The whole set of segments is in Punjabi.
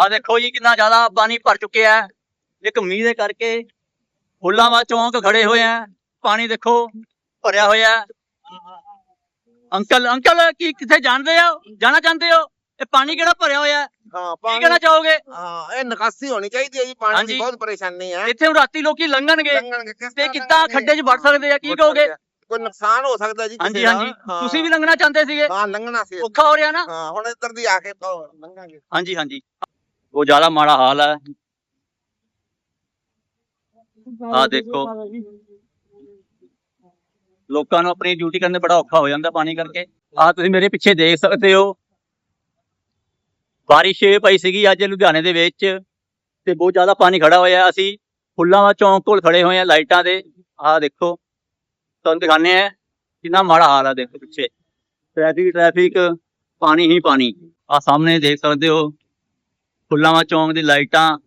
ਆ ਦੇਖੋ ਜੀ ਕਿੰਨਾ ਜ਼ਿਆਦਾ ਪਾਣੀ ਭਰ ਚੁੱਕਿਆ ਹੈ। ਇੱਕ ਮੀਂਹ ਦੇ ਕਰਕੇ ਫੁੱਲਾਂਵਾ ਚੌਂਕ ਖੜੇ ਹੋਏ ਆ ਪਾਣੀ ਦੇਖੋ ਭਰਿਆ ਹੋਇਆ। ਅੰਕਲ ਅੰਕਲ ਕੀ ਕਿੱਥੇ ਜਾਣਦੇ ਹੋ? ਜਾਣਾ ਚਾਹੁੰਦੇ ਹੋ? ਇਹ ਪਾਣੀ ਕਿਹੜਾ ਭਰਿਆ ਹੋਇਆ ਹੈ? ਕੀ ਪਾਣੀ ਕਹਿਣਾ ਚਾਹੋਗੇ? ਹਾਂ ਇਹ ਨਿਕਾਸੀ ਹੋਣੀ ਚਾਹੀਦੀ ਹੈ ਜੀ ਪਾਣੀ। ਦੀ ਬਹੁਤ ਪਰੇਸ਼ਾਨੀ ਹੈ। ਇੱਥੇ ਹੁਣ ਰਾਤੀ ਲੋਕੀ ਲੰਘਣਗੇ। ਤੇ ਕਿੱਦਾਂ? ਖੱਡੇ 'ਚ ਵੜ ਸਕਦੇ ਆ? ਕੀ ਕਹੋਗੇ? ਕੋਈ ਨੁਕਸਾਨ ਹੋ ਸਕਦਾ ਜੀ ਹਾਂਜੀ। ਹਾਂਜੀ। ਤੁਸੀਂ ਵੀ ਲੰਘਣਾ ਚਾਹੁੰਦੇ ਸੀਗੇ? ਹਾਂ ਲੰਘਣਾ ਸੀ। ਔਖਾ ਹੋ ਰਿਹਾ ਨਾ? ਹਾਂ ਹੁਣ ਇੱਧਰ ਦੀ ਆ ਕੇ ਲੰਘਾਂਗੇ। ਹਾਂਜੀ ਹਾਂਜੀ। ਉਹ ਜ਼ਿਆਦਾ ਮਾੜਾ ਹਾਲ ਹੈ। ਆ ਦੇਖੋ। ਲੋਕਾਂ ਨੂੰ ਆਪਣੀ ਡਿਊਟੀ ਕਰਨ ਦੇ ਬੜਾ ਔਖਾ ਹੋ ਜਾਂਦਾ ਪਾਣੀ ਕਰਕੇ। ਆ ਤੁਸੀਂ ਮੇਰੇ ਪਿੱਛੇ ਦੇਖ ਸਕਦੇ ਹੋ। ਬਾਰਿਸ਼ ਪਈ ਸੀਗੀ ਅੱਜ ਲੁਧਿਆਣੇ ਦੇ ਵਿੱਚ ਤੇ ਬਹੁਤ ਜ਼ਿਆਦਾ ਪਾਣੀ ਖੜਾ ਹੋਇਆ ਅਸੀਂ ਫੁੱਲਾਂ ਚੌਂਕ ਕੋਲ ਖੜੇ ਹੋਏ ਆ ਲਾਈਟਾਂ ਦੇ। ਆ ਦੇਖੋ ਤੁਹਾਨੂੰ ਦਿਖਾਣੇ ਆ ਕਿੰਨਾ ਮਾੜਾ ਹਾਲ ਆ ਦੇਖੋ ਪਿੱਛੇ। ਟ੍ਰੈਫਿਕ ਟ੍ਰੈਫਿਕ ਪਾਣੀ ਹੀ ਪਾਣੀ। ਆ ਸਾਹਮਣੇ ਦੇਖ ਸਕਦੇ ਹੋ। ਫੁੱਲਾਂਵਾ ਚੌਂਕ ਦੀ ਲਾਈਟਾਂ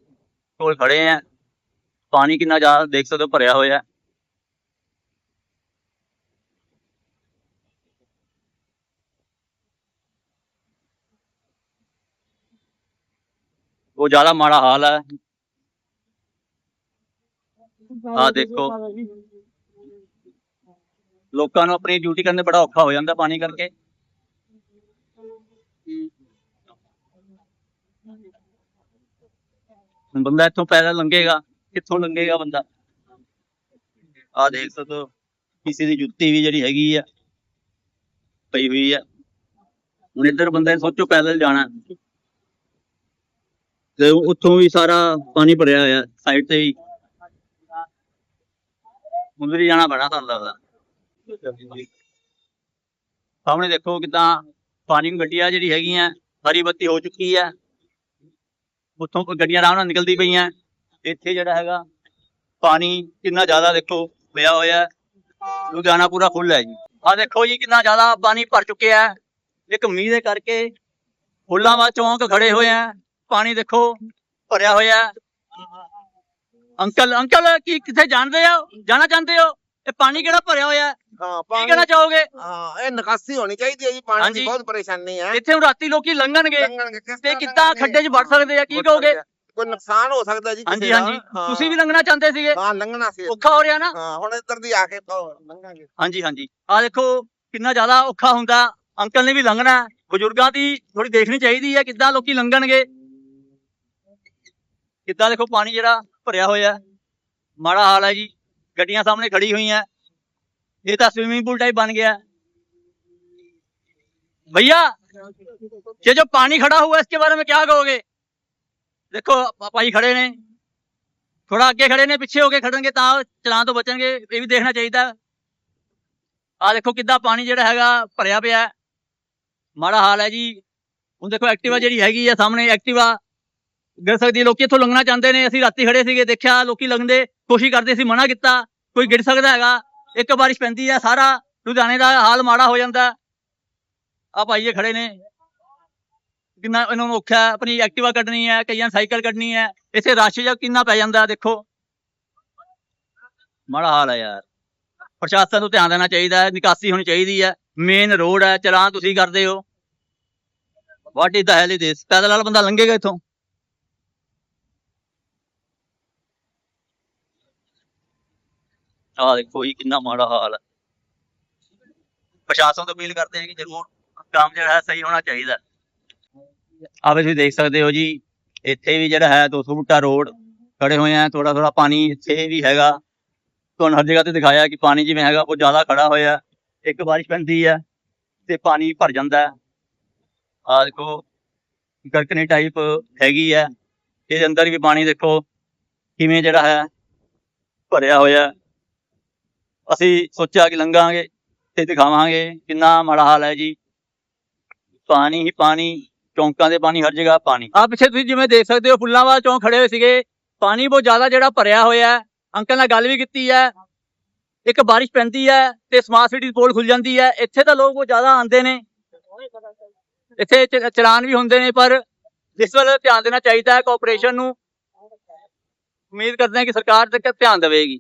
ਕੋਲ ਖੜੇ ਆ। ਪਾਣੀ ਕਿੰਨਾ ਜ਼ਿਆਦਾ ਦੇਖ ਸਕਦੇ ਹੋ ਭਰਿਆ ਹੋਇਆ। ਉਹ ਜ਼ਿਆਦਾ ਮਾੜਾ ਹਾਲ ਹੈ ਆ ਦੇਖੋ। ਲੋਕਾਂ ਨੂੰ ਆਪਣੀ ਡਿਊਟੀ ਕਰਨ ਦੇ ਬੜਾ ਔਖਾ ਹੋ ਜਾਂਦਾ ਪਾਣੀ ਕਰਕੇ। ਹੁਣ ਬੰਦਾ ਇੱਥੋਂ ਪੈਦਲ ਲੰਘੇਗਾ, ਕਿੱਥੋਂ ਲੰਘੇਗਾ ਬੰਦਾ? ਆ ਦੇਖ ਸਕਦੇ ਕਿਸੇ ਦੀ ਜੁੱਤੀ ਵੀ ਜਿਹੜੀ ਹੈਗੀ ਆ, ਪਈ ਹੋਈ ਆ। ਹੁਣ ਇੱਧਰ ਬੰਦਾ ਸੋਚੋ ਪੈਦਲ ਜਾਣਾ। ਤੇ ਉੱਥੋਂ ਵੀ ਸਾਰਾ ਪਾਣੀ ਭਰਿਆ ਹੋਇਆ, ਸਾਈਡ ਤੇ ਵੀ ਮੁੰਦਰ ਹੀ ਜਾਣਾ ਬੜਾ ਤੁਹਾਨੂੰ ਲੱਗਦਾ? ਸਾਹਮਣੇ ਦੇਖੋ ਕਿਦਾਂ ਪਾਣੀ ਗੱਡੀਆਂ ਜਿਹੜੀ ਹੈਗੀਆਂ, ਹਰੀ ਬੱਤੀ ਹੋ ਚੁੱਕੀ ਹੈ ਉੱਥੋਂ ਕੋਈ ਗੱਡੀਆਂ ਆਰਾਮ ਨਾਲ ਨਿਕਲਦੀ ਪਈਆਂ। ਇੱਥੇ ਜਿਹੜਾ ਹੈਗਾ, ਪਾਣੀ ਕਿੰਨਾ ਜ਼ਿਆਦਾ ਦੇਖੋ, ਪਿਆ ਹੋਇਆ ਲੁਧਿਆਣਾ ਪੂਰਾ ਖੁੱਲ ਹੈ ਜੀ। ਆ ਦੇਖੋ ਜੀ, ਕਿੰਨਾ ਜ਼ਿਆਦਾ ਪਾਣੀ ਭਰ ਚੁੱਕਿਆ ਹੈ। ਇੱਕ ਮੀਂਹ ਦੇ ਕਰਕੇ ਫੁੱਲਾਂਵਾ ਚੌਂਕ ਖੜੇ ਹੋਏ ਆ ਪਾਣੀ ਦੇਖੋ, ਭਰਿਆ ਹੋਇਆ ਅੰਕਲ ਅੰਕਲ, ਕੀ ਕਿੱਥੇ ਜਾਣਦੇ ਹੋ? ਜਾਣਾ ਚਾਹੁੰਦੇ ਹੋ? ਇਹ ਪਾਣੀ ਕਿਹੜਾ ਭਰਿਆ ਹੋਇਆ ਹੈ ਕੀ ਪਾਣੀ ਕਹਿਣਾ ਚਾਹੋਗੇ? ਹਾਂ ਇਹ ਨਿਕਾਸੀ ਹੋਣੀ ਚਾਹੀਦੀ ਹੈ ਜੀ ਪਾਣੀ ਹਾਂਜੀ। ਦੀ ਬਹੁਤ ਪਰੇਸ਼ਾਨੀ ਹੈ। ਇੱਥੇ ਹੁਣ ਰਾਤੀ ਲੋਕੀ ਲੰਘਣਗੇ। ਲੰਘਣਗੇ ਕਿਸ ਤੇ ਤਰ੍ਹਾਂ ਕਿੱਦਾਂ ਲੰਘਣਗੇ? ਖੱਡੇ 'ਚ ਵੜ ਸਕਦੇ ਆ ਕੀ ਕਹੋਗੇ? ਕੋਈ ਨੁਕਸਾਨ ਹੋ ਸਕਦਾ ਜੀ ਹਾਂਜੀ ਕਿਸੇ ਦਾ। ਹਾਂਜੀ। ਹਾਂ। ਤੁਸੀਂ ਵੀ ਲੰਘਣਾ ਚਾਹੁੰਦੇ ਸੀਗੇ? ਹਾਂ ਲੰਘਣਾ ਸੀ। ਔਖਾ ਹੋ ਰਿਹਾ ਨਾ? ਹਾਂ ਹੁਣ ਇੱਧਰ ਦੀ ਆ ਕੇ ਤਾਂ ਲੰਘਾਂਗੇ। ਹਾਂਜੀ ਹਾਂਜੀ। ਆ ਦੇਖੋ ਕਿੰਨਾ ਜ਼ਿਆਦਾ ਔਖਾ ਹੁੰਦਾ। ਅੰਕਲ ਨੇ ਵੀ ਲੰਘਣਾ। ਹੈ। ਬਜ਼ੁਰਗਾਂ ਦੀ ਥੋੜੀ ਦੇਖਣੀ ਚਾਹੀਦੀ ਹੈ ਕਿੱਦਾਂ ਲੋਕੀ ਲੰਘਣਗੇ। ਕਿੱਦਾਂ ਦੇਖੋ ਪਾਣੀ ਜਿਹੜਾ ਭਰਿਆ ਹੋਇਆ ਹੈ। ਮਾੜਾ ਹਾਲ ਹੈ ਜੀ। ਗੱਡੀਆਂ ਸਾਹਮਣੇ ਖੜੀ ਹੋਈਆਂ। ਇਹ ਤਾਂ स्विमिंग पूल टाइप बन गया है भैया ये जो पानी खड़ा हुआ है इसके बारे में क्या कहोगे देखो ਭਾਈ ਖੜੇ ਨੇ ਥੋੜਾ ਅੱਗੇ ਖੜੇ ਨੇ ਪਿੱਛੇ ਹੋ ਕੇ ਖੜਨਗੇ ਤਾਂ ਚਲਾਨ ਤੋਂ ਬਚਣਗੇ ਇਹ ਵੀ ਦੇਖਣਾ ਚਾਹੀਦਾ ਆ ਦੇਖੋ ਕਿੱਦਾਂ ਪਾਣੀ ਜਿਹੜਾ ਹੈਗਾ ਭਰਿਆ ਪਿਆ ਹੈ। ਮਾੜਾ ਹਾਲ ਹੈ ਜੀ ਹੁਣ ਦੇਖੋ ਐਕਟਿਵਾ ਜਿਹੜੀ ਹੈਗੀ ਆ ਸਾਹਮਣੇ ਐਕਟਿਵਾ ਗਿਰ ਸਕਦੀ ਹੈ ਲੋਕੀ ਇੱਥੋਂ ਲੰਘਣਾ ਚਾਹੁੰਦੇ ਨੇ ਅਸੀਂ ਰਾਤੀ ਖੜੇ ਸੀਗੇ ਦੇਖਿਆ ਲੋਕੀ ਲੰਘਦੇ ਕੋਸ਼ਿਸ਼ ਕਰਦੇ ਸੀ ਮਨਾ ਕੀਤਾ ਕੋਈ ਗਿਰ ਸਕਦਾ ਹੈਗਾ ਇੱਕ ਬਾਰਿਸ਼ ਪੈਂਦੀ ਹੈ ਸਾਰਾ ਲੁਧਿਆਣੇ ਦਾ ਹਾਲ ਮਾੜਾ ਹੋ ਜਾਂਦਾ। ਆ ਭਾਈ ਇਹ ਖੜੇ ਨੇ। ਕਿੰਨਾ ਇਹਨਾਂ ਨੂੰ ਔਖਾ ਆਪਣੀ ਐਕਟਿਵਾ ਕੱਢਣੀ ਹੈ, ਕਈਆਂ ਸਾਈਕਲ ਕੱਢਣੀ ਹੈ। ਇੱਥੇ ਰਸ਼ ਜਾਂ ਕਿੰਨਾ ਪੈ ਜਾਂਦਾ, ਦੇਖੋ। ਮਾੜਾ ਹਾਲ ਹੈ ਯਾਰ। ਪ੍ਰਸ਼ਾਸਨ ਨੂੰ ਧਿਆਨ ਦੇਣਾ ਚਾਹੀਦਾ ਹੈ, ਨਿਕਾਸੀ ਹੋਣੀ ਚਾਹੀਦੀ ਹੈ। ਮੇਨ ਰੋਡ ਹੈ, ਚਲਾਨ ਤੁਸੀਂ ਕਰਦੇ ਹੋ। ਵਾਟ ਇਜ਼ ਦਾ ਹੈਲ ਇਜ਼ ਦਿਸ ਪੈਦਲ ਵਾਲਾ ਬੰਦਾ ਲੰਘੇਗਾ ਇੱਥੋਂ। ਆਹ ਦੇਖੋ ਜੀ, ਕਿੰਨਾ ਮਾੜਾ ਹਾਲ ਹੈ ਪ੍ਰਸ਼ਾਸਨ ਤੋਂ ਅਪੀਲ ਕਰਦੇ ਹਾਂ ਕਿ ਜ਼ਰੂਰ ਕੰਮ ਜਿਹੜਾ ਹੈ ਸਹੀ ਹੋਣਾ ਚਾਹੀਦਾ। ਆਵੇ ਤੁਸੀਂ ਦੇਖ ਸਕਦੇ ਹੋ ਜੀ, ਇੱਥੇ ਵੀ ਜਿਹੜਾ ਹੈ 200 ਬੂਟਾ ਰੋਡ ਖੜੇ ਹੋਏ ਆ ਥੋੜਾ ਥੋੜਾ ਪਾਣੀ ਇੱਥੇ ਵੀ ਹੈਗਾ। ਤੁਹਾਨੂੰ ਹਰ ਜਗ੍ਹਾ ਤੇ ਦਿਖਾਇਆ ਕਿ ਪਾਣੀ ਜਿਵੇਂ ਹੈਗਾ ਉਹ ਜ਼ਿਆਦਾ ਖੜਾ ਹੋਇਆ। ਇੱਕ ਬਾਰਿਸ਼ ਪੈਂਦੀ ਹੈ ਤੇ ਪਾਣੀ ਭਰ ਜਾਂਦਾ ਹੈ। ਆਹ ਦੇਖੋ ਗਰਕਨੀ ਟਾਈਪ ਹੈਗੀ ਹੈ ਇਹਦੇ ਅੰਦਰ ਵੀ ਪਾਣੀ ਦੇਖੋ, ਕਿਵੇਂ ਜਿਹੜਾ ਹੈ ਭਰਿਆ ਹੋਇਆ। ਅਸੀਂ ਸੋਚਿਆ ਕਿ ਲੰਘਾਂਗੇ, ਤੇ ਦਿਖਾਵਾਂਗੇ ਕਿੰਨਾ ਮਾੜਾ ਹਾਲ ਹੈ ਜੀ। ਪਾਣੀ ਹੀ ਪਾਣੀ, ਚੌਂਕਾਂ ਦੇ ਪਾਣੀ, ਹਰ ਜਗ੍ਹਾ ਪਾਣੀ। ਆ ਪਿੱਛੇ ਤੁਸੀਂ ਜਿਵੇਂ ਦੇਖ ਸਕਦੇ ਹੋ ਫੁੱਲਾਂਵਾਲ ਚੌਂਕ ਖੜੇ ਹੋਏ ਸੀਗੇ। ਪਾਣੀ ਬਹੁਤ ਜ਼ਿਆਦਾ ਜਿਹੜਾ ਭਰਿਆ ਹੋਇਆ ਅੰਕਲ ਨਾਲ ਗੱਲ ਵੀ ਕੀਤੀ ਹੈ। ਇੱਕ ਬਾਰਿਸ਼ ਪੈਂਦੀ ਹੈ ਤੇ ਸਮਾਰਟ ਸਿਟੀ ਪੋਲ ਖੁੱਲ ਜਾਂਦੀ ਹੈ। ਇੱਥੇ ਤਾਂ ਲੋਕ ਬਹੁਤ ਜ਼ਿਆਦਾ ਆਉਂਦੇ ਨੇ। ਇੱਥੇ ਚਲਾਨ ਵੀ ਹੁੰਦੇ ਨੇ, ਪਰ ਇਸ ਵੱਲ ਧਿਆਨ ਦੇਣਾ ਚਾਹੀਦਾ ਹੈ ਕੋਆਪਰੇਸ਼ਨ ਨੂੰ। ਉਮੀਦ ਕਰਦੇ ਹਾਂ ਕਿ ਸਰਕਾਰ ਤੇ ਧਿਆਨ ਦੇਵੇਗੀ।